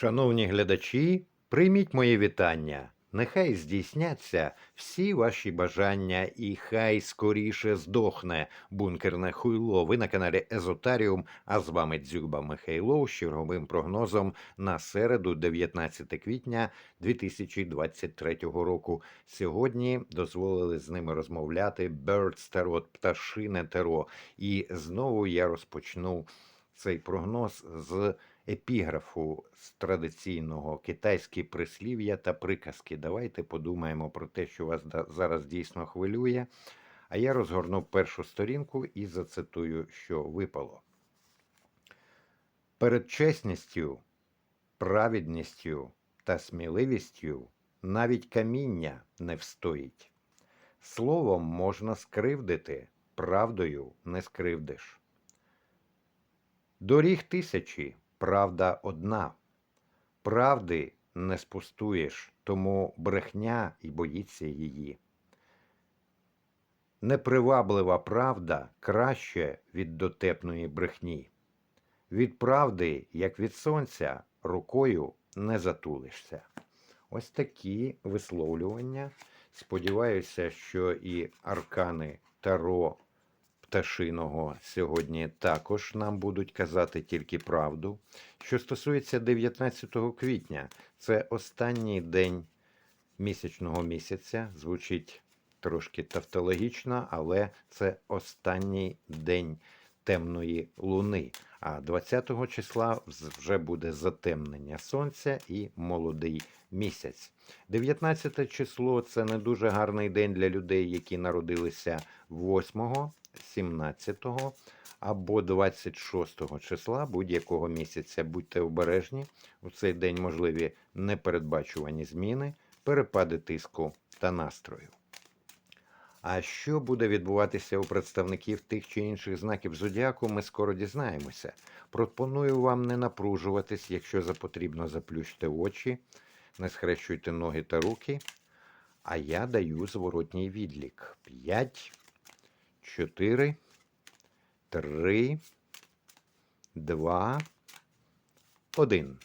Шановні глядачі, прийміть моє вітання. Нехай здійсняться всі ваші бажання, і хай скоріше здохне бункерне хуйло. Ви на каналі Езотаріум, а з вами Дзюба Михайло з черговим прогнозом на середу, 19 квітня 2023 року. Сьогодні дозволили з ними розмовляти Birds Tarot, пташине таро. І знову я розпочну цей прогноз з епіграфу з традиційного китайські прислів'я та приказки. Давайте подумаємо про те, що вас зараз дійсно хвилює. А я розгорнув першу сторінку і зацитую, що випало. Перед чесністю, праведністю та сміливістю навіть каміння не встоїть. Словом можна скривдити, правдою не скривдиш. Доріг тисячі, правда одна. Правди не спустуєш, тому брехня й боїться її. Неприваблива правда краще від дотепної брехні. Від правди, як від сонця, рукою не затулишся. Ось такі висловлювання. Сподіваюся, що і аркани Таро пташиного сьогодні також нам будуть казати тільки правду. Що стосується 19 квітня, це останній день місячного місяця. Звучить трошки тавтологічно, але це останній день темної луни. А 20 числа вже буде затемнення сонця і молодий місяць. 19 число це не дуже гарний день для людей, які народилися 8, 17 або 26 числа будь-якого місяця. Будьте обережні. У цей день можливі непередбачувані зміни, перепади тиску та настрою. А що буде відбуватися у представників тих чи інших знаків зодіаку, ми скоро дізнаємося. Пропоную вам не напружуватись, якщо потрібно заплющте очі, не схрещуйте ноги та руки. А я даю зворотній відлік. 5, 4, 3, 2, 1.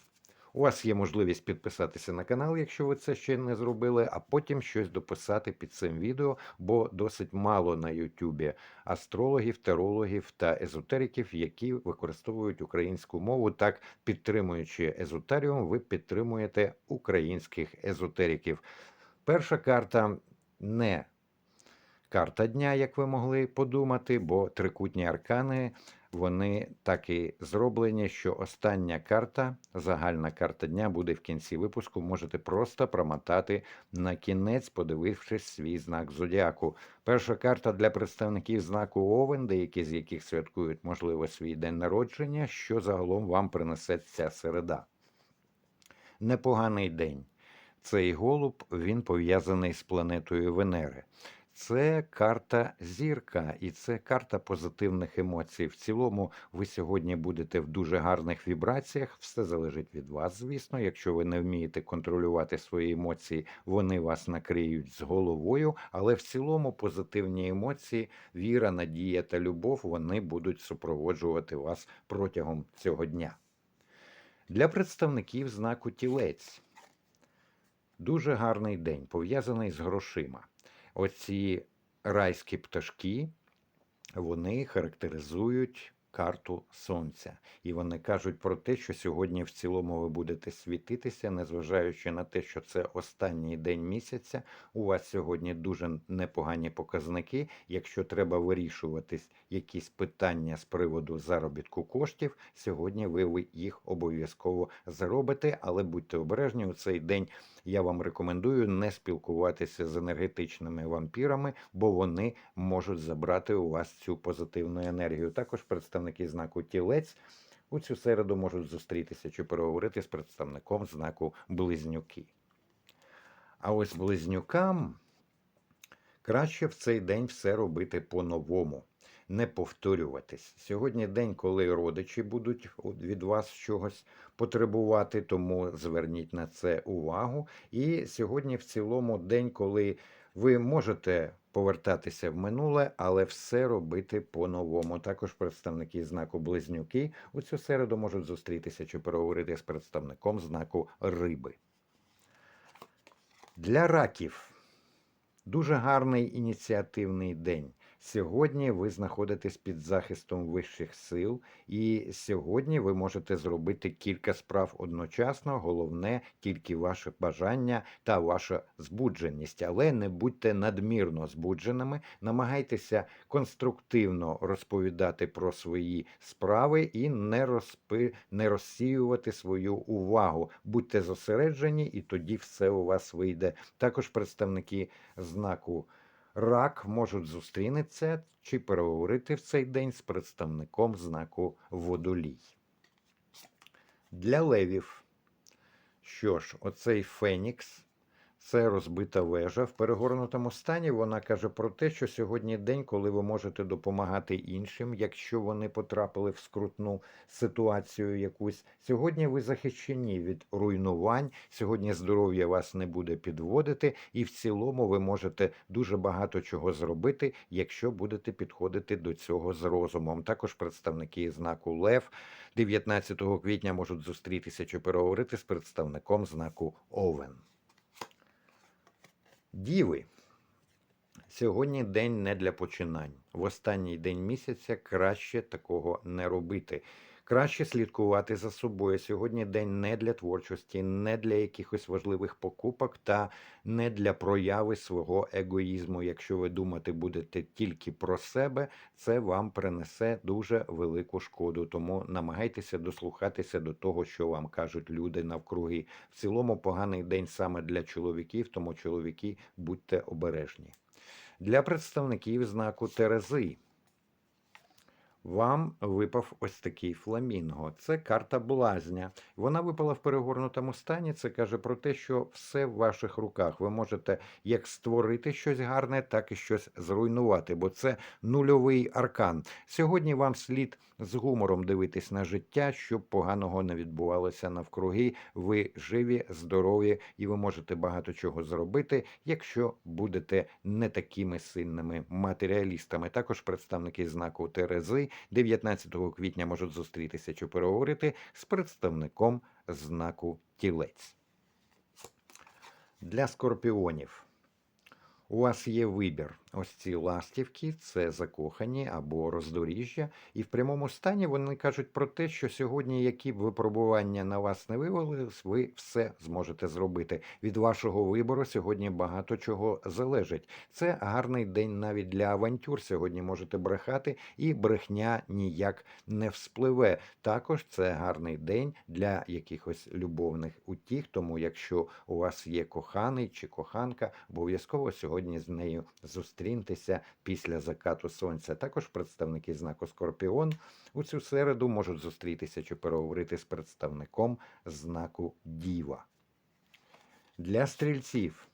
У вас є можливість підписатися на канал, якщо ви це ще не зробили, а потім щось дописати під цим відео, бо досить мало на Ютубі астрологів, терологів та езотериків, які використовують українську мову. Так, підтримуючи езотеріум, ви підтримуєте українських езотериків. Перша карта не карта дня, як ви могли подумати, бо трикутні аркани вони так і зроблені, що остання карта, загальна карта дня, буде в кінці випуску. Можете просто промотати на кінець, подивившись свій знак зодіаку. Перша карта для представників знаку Овен, деякі з яких святкують, можливо, свій день народження, що загалом вам принесе ця середа. Непоганий день. Цей голуб він пов'язаний з планетою Венери. Це карта зірка, і це карта позитивних емоцій. В цілому, ви сьогодні будете в дуже гарних вібраціях. Все залежить від вас, звісно. Якщо ви не вмієте контролювати свої емоції, вони вас накриють з головою. Але в цілому позитивні емоції, віра, надія та любов вони будуть супроводжувати вас протягом цього дня. Для представників знаку тілець дуже гарний день, пов'язаний з грошима. Оці райські пташки, вони характеризують карту сонця. І вони кажуть про те, що сьогодні в цілому ви будете світитися, незважаючи на те, що це останній день місяця. У вас сьогодні дуже непогані показники. Якщо треба вирішувати якісь питання з приводу заробітку коштів, сьогодні ви їх обов'язково заробите, але будьте обережні у цей день. Я вам рекомендую не спілкуватися з енергетичними вампірами, бо вони можуть забрати у вас цю позитивну енергію. Також представники знаку тілець у цю середу можуть зустрітися чи переговорити з представником знаку близнюки. А ось близнюкам краще в цей день все робити по-новому. Не повторюватись. Сьогодні день, коли родичі будуть від вас чогось потребувати, тому зверніть на це увагу. І сьогодні в цілому день, коли ви можете повертатися в минуле, але все робити по-новому. Також представники знаку Близнюки у цю середу можуть зустрітися чи переговорити з представником знаку Риби. Для раків дуже гарний ініціативний день. Сьогодні ви знаходитесь під захистом вищих сил, і сьогодні ви можете зробити кілька справ одночасно. Головне тільки ваше бажання та ваша збудженість. Але не будьте надмірно збудженими. Намагайтеся конструктивно розповідати про свої справи і не розпи... не розсіювати свою увагу. Будьте зосереджені, і тоді все у вас вийде. Також представники знаку. Рак можуть зустрінеться чи переговорити в цей день з представником знаку водолій. Для левів. Що ж, оцей Фенікс це розбита вежа. В перегорнутому стані вона каже про те, що сьогодні день, коли ви можете допомагати іншим, якщо вони потрапили в скрутну ситуацію якусь. Сьогодні ви захищені від руйнувань. Сьогодні здоров'я вас не буде підводити, і в цілому ви можете дуже багато чого зробити, якщо будете підходити до цього з розумом. Також представники знаку Лев 19 квітня можуть зустрітися чи переговорити з представником знаку Овен. Діви. Сьогодні день не для починань. В останній день місяця краще такого не робити. Краще слідкувати за собою. Сьогодні день не для творчості, не для якихось важливих покупок та не для прояви свого егоїзму. Якщо ви думати будете тільки про себе, це вам принесе дуже велику шкоду. Тому намагайтеся дослухатися до того, що вам кажуть люди навкруги. В цілому поганий день саме для чоловіків, тому чоловіки будьте обережні. Для представників знаку Терези. Вам випав ось такий фламінго. Це карта блазня. Вона випала в перегорнутому стані. Це каже про те, що все в ваших руках. Ви можете як створити щось гарне, так і щось зруйнувати, бо це нульовий аркан. Сьогодні вам слід з гумором дивитись на життя, щоб поганого не відбувалося навкруги. Ви живі, здорові, і ви можете багато чого зробити, якщо будете не такими сильними матеріалістами. Також представники знаку Терези 19 квітня можуть зустрітися чи переговорити з представником знаку Тілець. Для скорпіонів. У вас є вибір. Ось ці ластівки, це закохані або роздоріжжя. І в прямому стані вони кажуть про те, що сьогодні, які б випробування на вас не вивалились, ви все зможете зробити. Від вашого вибору сьогодні багато чого залежить. Це гарний день навіть для авантюр. Сьогодні можете брехати, і брехня ніяк не вспливе. Також це гарний день для якихось любовних утіх. Тому, якщо у вас є коханий чи коханка, обов'язково сьогодні з нею зустрінетеся зустріньтеся після закату сонця. Також представники знаку Скорпіон у цю середу можуть зустрітися чи переговорити з представником знаку Діва. Для стрільців.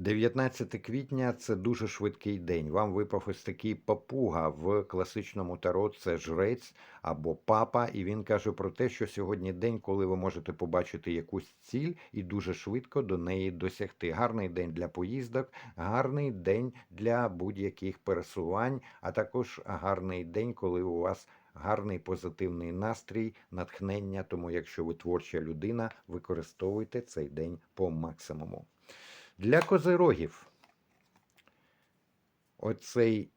19 квітня це дуже швидкий день. Вам випав ось такий папуга в класичному таро. Це жрець або папа, і він каже про те, що сьогодні день, коли ви можете побачити якусь ціль і дуже швидко до неї досягти. Гарний день для поїздок, гарний день для будь-яких пересувань, а також гарний день, коли у вас. Гарний позитивний настрій, натхнення. Тому, якщо ви творча людина, використовуйте цей день по максимуму. Для козирогів оцей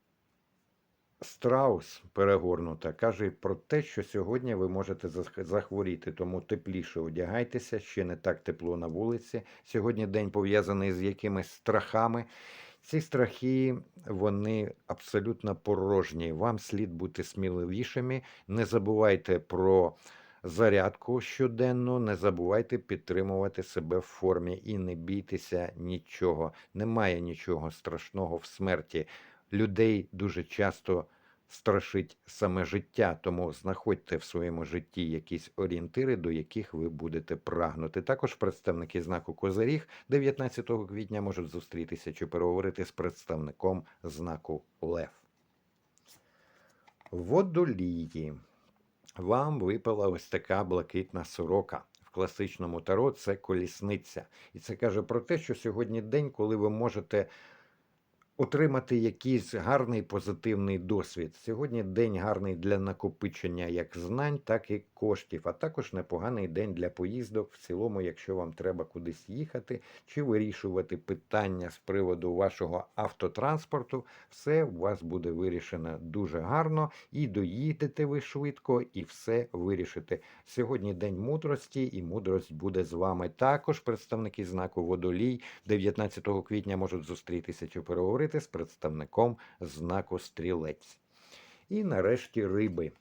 страус перегорнута каже про те, що сьогодні ви можете захворіти, тому тепліше одягайтеся, ще не так тепло на вулиці. Сьогодні день пов'язаний з якимись страхами. Ці страхи, вони абсолютно порожні. Вам слід бути сміливішими. Не забувайте про зарядку щоденно. Не забувайте підтримувати себе в формі і не бійтеся нічого. Немає нічого страшного в смерті. Людей дуже часто страшить саме життя, тому знаходьте в своєму житті якісь орієнтири, до яких ви будете прагнути. Також представники знаку Козиріг 19 квітня можуть зустрітися чи переговорити з представником знаку Лев. Водолії вам випала ось така блакитна сорока. В класичному таро це колісниця. І це каже про те, що сьогодні день, коли ви можете отримати якийсь гарний позитивний досвід. Сьогодні день гарний для накопичення як знань, так і коштів, а також непоганий день для поїздок в цілому, якщо вам треба кудись їхати чи вирішувати питання з приводу вашого автотранспорту, все у вас буде вирішено дуже гарно, і доїдете ви швидко, і все вирішите. Сьогодні день мудрості, і мудрость буде з вами. Також представники знаку водолій 19 квітня можуть зустрітися чи переговорити з представником знаку стрілець. І нарешті риби.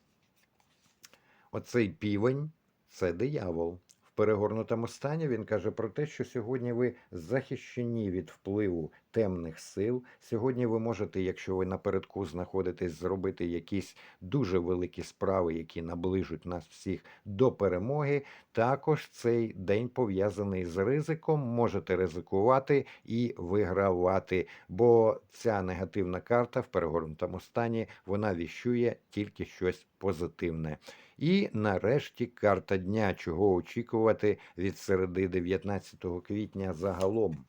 Оцей півень це диявол. В перегорнутому стані він каже про те, що сьогодні ви захищені від впливу темних сил. Сьогодні ви можете, якщо ви напередку знаходитесь, зробити якісь дуже великі справи, які наближуть нас всіх до перемоги. Також цей день пов'язаний з ризиком. Можете ризикувати і вигравати, бо ця негативна карта в перегорнутому стані вона віщує тільки щось позитивне. І нарешті карта дня, чого очікувати від середи 19 квітня загалом.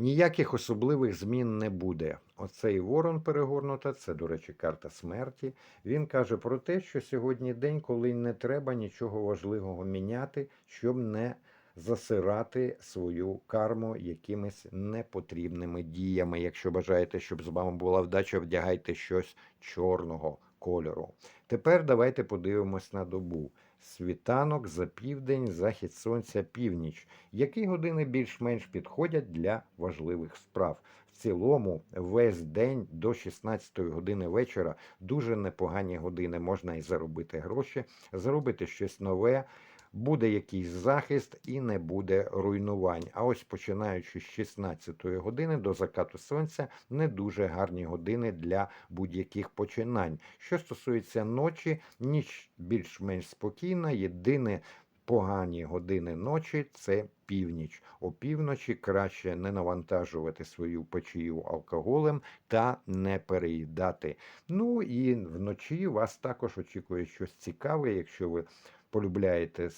Ніяких особливих змін не буде. Оцей ворон перегорнута, це, до речі, карта смерті. Він каже про те, що сьогодні день, коли не треба нічого важливого міняти, щоб не засирати свою карму якимись непотрібними діями. Якщо бажаєте, щоб з вами була вдача, вдягайте щось чорного кольору. Тепер давайте подивимось на добу. Світанок за південь, захід сонця, північ. Які години більш-менш підходять для важливих справ? В цілому, весь день до 16 години вечора дуже непогані години. Можна і заробити гроші, заробити щось нове. Буде якийсь захист і не буде руйнувань. А ось починаючи з 16 години до закату сонця, не дуже гарні години для будь-яких починань. Що стосується ночі, ніч більш-менш спокійна. Єдине погані години ночі це північ. Опівночі краще не навантажувати свою печію алкоголем та не переїдати. Ну і вночі вас також очікує щось цікаве, якщо ви полюбляєте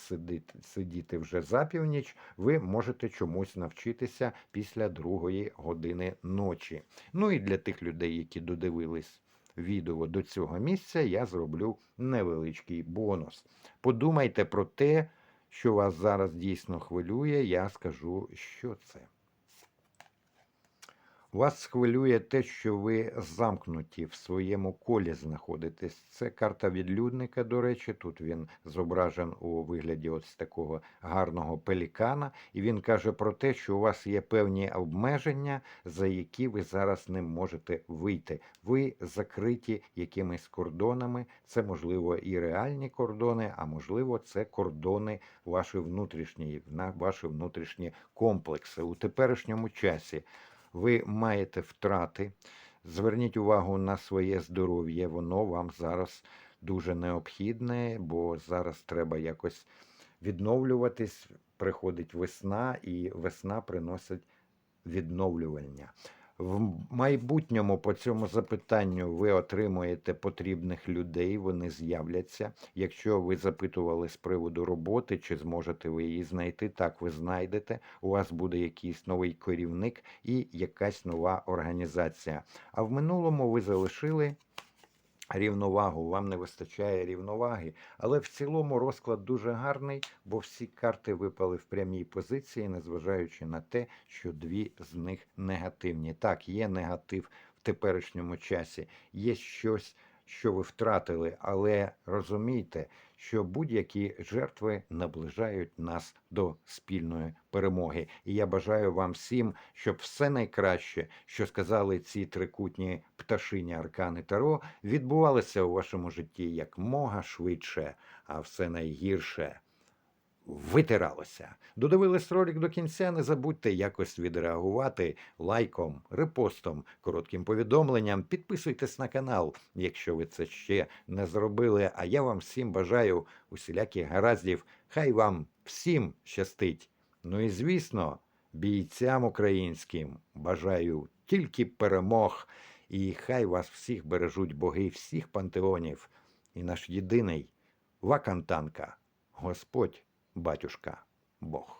сидіти, вже за північ, ви можете чомусь навчитися після другої години ночі. Ну і для тих людей, які додивились відео до цього місця, я зроблю невеличкий бонус. Подумайте про те, що вас зараз дійсно хвилює, я скажу, що це. Вас хвилює те, що ви замкнуті в своєму колі знаходитесь. Це карта відлюдника, до речі, тут він зображен у вигляді ось такого гарного пелікана, і він каже про те, що у вас є певні обмеження, за які ви зараз не можете вийти. Ви закриті якимись кордонами. Це можливо і реальні кордони, а можливо, це кордони ваші внутрішні, ваші внутрішні комплекси у теперішньому часі ви маєте втрати. Зверніть увагу на своє здоров'я, воно вам зараз дуже необхідне, бо зараз треба якось відновлюватись. Приходить весна, і весна приносить відновлювання. В майбутньому по цьому запитанню ви отримуєте потрібних людей, вони з'являться. Якщо ви запитували з приводу роботи, чи зможете ви її знайти, так ви знайдете. У вас буде якийсь новий керівник і якась нова організація. А в минулому ви залишили. Рівновагу, вам не вистачає рівноваги, але в цілому розклад дуже гарний, бо всі карти випали в прямій позиції, незважаючи на те, що дві з них негативні. Так, є негатив в теперішньому часі, є щось, що ви втратили, але розумійте, що будь-які жертви наближають нас до спільної перемоги. І я бажаю вам всім, щоб все найкраще, що сказали ці трикутні пташині аркани Таро, відбувалося у вашому житті як мога швидше, а все найгірше. Витиралося. Додивились ролик до кінця. Не забудьте якось відреагувати лайком, репостом, коротким повідомленням. Підписуйтесь на канал, якщо ви це ще не зробили. А я вам всім бажаю усіляких гараздів. Хай вам всім щастить. Ну і звісно, бійцям українським бажаю тільки перемог. І хай вас всіх бережуть боги всіх пантеонів. І наш єдиний Вакантанка, Господь батюшка Бог.